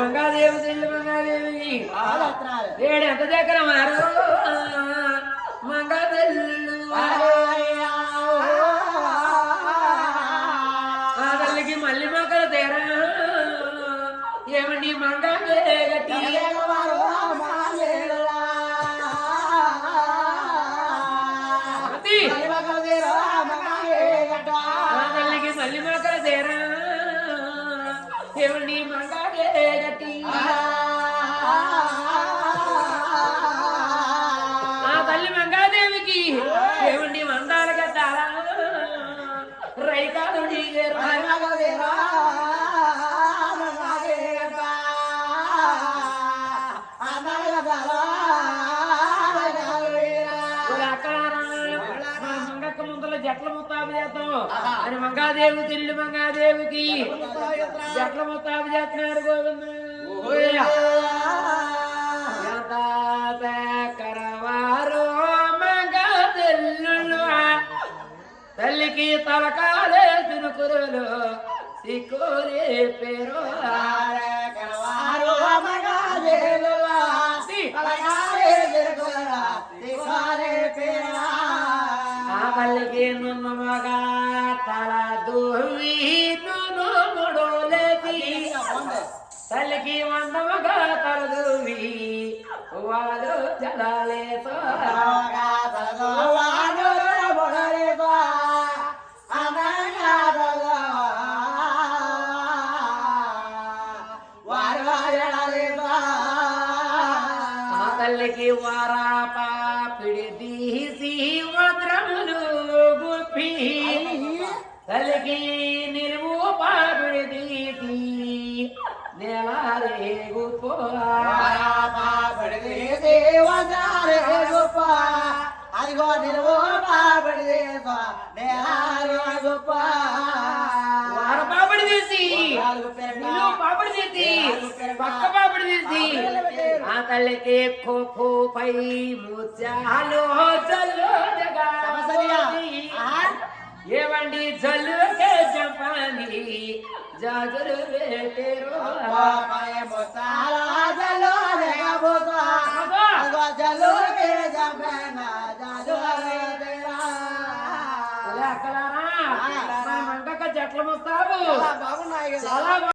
మంగాదేవి తల్లి మంగాదేవి. ఏడు ఎంత దగ్గర మారు మంగాదేళ్ళు ఆ తల్లికి మళ్ళీ మొక్కలు తేరా. ఏమండి మంగాదే ఏమండి మంగాదే గట్టి ఆ తల్లి మంగాదేవికి ఏమండి మందాల గద్దాలా రైకాదు జట్ల ముత్తాబు చేద్దాం అని మంగాదేవి తిల్లి మంగాదేవికి జట్ల ముత్తాబు చేస్తున్నాడు గోవింద. ఎంత కరవారు మంగాదెల్లులు తల్లికి తలకాలే తినుకురులు సిక్కులే పేరు తల్లికి వంద మగ తల దూవి వాడు జలాలేసో ఆ తల్లికి వారాప పిడి తీసి వద్రములు గుప్పి తల్లికి అదిగో నిలువు పాపడి గొప్ప వార పాపిడి తీసి నిలువు పాపిడి తీసి పక్క పాపిడి తీసి ఆ? తల్లికి ఖోఖో పై ముత్యాలు జల్లు ఏవండి జల్లుకే జపాని? జాజులు వేటే మంగక్క జట్ల ముస్తాబు. చాలా